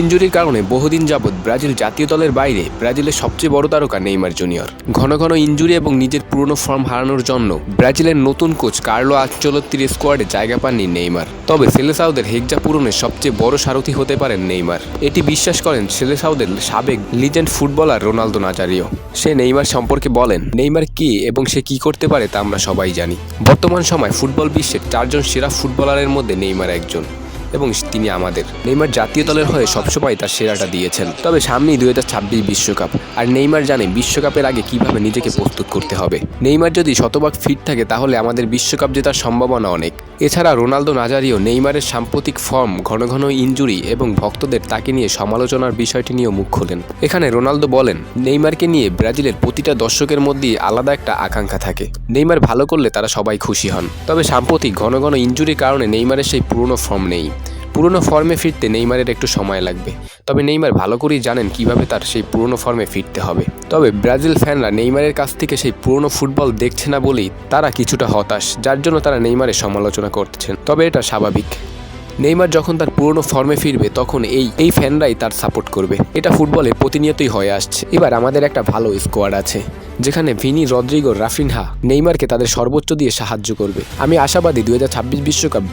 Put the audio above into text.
ইনজুরির কারণে বহুদিন যাবৎ ব্রাজিল জাতীয় দলের বাইরে ব্রাজিলের সবচেয়ে বড় তারকা নেইমার জুনিয়র। ঘন ঘন ইঞ্জুরি এবং নিজের পুরনো ফর্ম হারানোর জন্য ব্রাজিলের নতুন কোচ কার্লো আচলত্তির স্কোয়াডে জায়গা পাননি নেইমার। তবে সেলেসাউদের হেগজা পূরণের সবচেয়ে বড় সারথি হতে পারেন নেইমার। এটি বিশ্বাস করেন সেলেসাউদের সাবেক লিজেন্ড ফুটবলার রোনালদো নাজারিও। সে নেইমার সম্পর্কে বলেন, নেইমার কি এবং সে কি করতে পারে তা আমরা সবাই জানি। বর্তমান সময় ফুটবল বিশ্বের চারজন সেরা ফুটবলারের মধ্যে নেইমার একজন। এবং তিনি আমাদের। নেইমার জাতীয় দলের হয়ে সবসময় তার সেরাটা দিয়েছেন। তবে সামনেই দুই বিশ্বকাপ। আর নেইমার জানে বিশ্বকাপের আগে কীভাবে নিজেকে প্রস্তুত করতে হবে। নেইমার যদি শতভাগ ফিট থাকে, তাহলে আমাদের বিশ্বকাপ জেতার সম্ভাবনা অনেক। এছাড়া রোনালদো নাজারিও নেইমারের সাম্প্রতিক ফর্ম, ঘন ঘন ইঞ্জুরি এবং ভক্তদের তাকে নিয়ে সমালোচনার বিষয়টি নিয়েও মুখ খোলেন। এখানে রোনালদো বলেন, নেইমারকে নিয়ে ব্রাজিলের প্রতিটা দর্শকের মধ্যেই আলাদা একটা আকাঙ্ক্ষা থাকে। নেইমার ভালো করলে তারা সবাই খুশি হন। তবে সাম্প্রতিক ঘন ঘন ইঞ্জুরির কারণে নেইমারের সেই পুরনো ফর্ম নেই। পুরনো ফর্মে ফিরতে নেইমারের একটু সময় লাগবে। তবে নেইমার ভালো করেই জানেন কীভাবে তার সেই পুরনো ফর্মে ফিরতে হবে। তবে ব্রাজিল ফ্যানরা নেইমারের কাছ থেকে সেই পুরনো ফুটবল দেখছে না বলেই তারা কিছুটা হতাশ, যার জন্য তারা নেইমারের সমালোচনা করতেছেন তবে এটা স্বাভাবিক। নেইমার যখন তার পুরনো ফর্মে ফিরবে, তখন এই এই ফ্যানরাই তার সাপোর্ট করবে। এটা ফুটবলে প্রতিনিয়তই হয়ে আসছে। এবার আমাদের একটা ভালো স্কোয়াড আছে, যেখানে ভিনি, রদ্রিগো, রাফিনহা, নেইমারকে তাদের সর্বোচ্চ দিয়ে সাহায্য করবে। আমি আশাবাদী দুই বিশ্বকাপ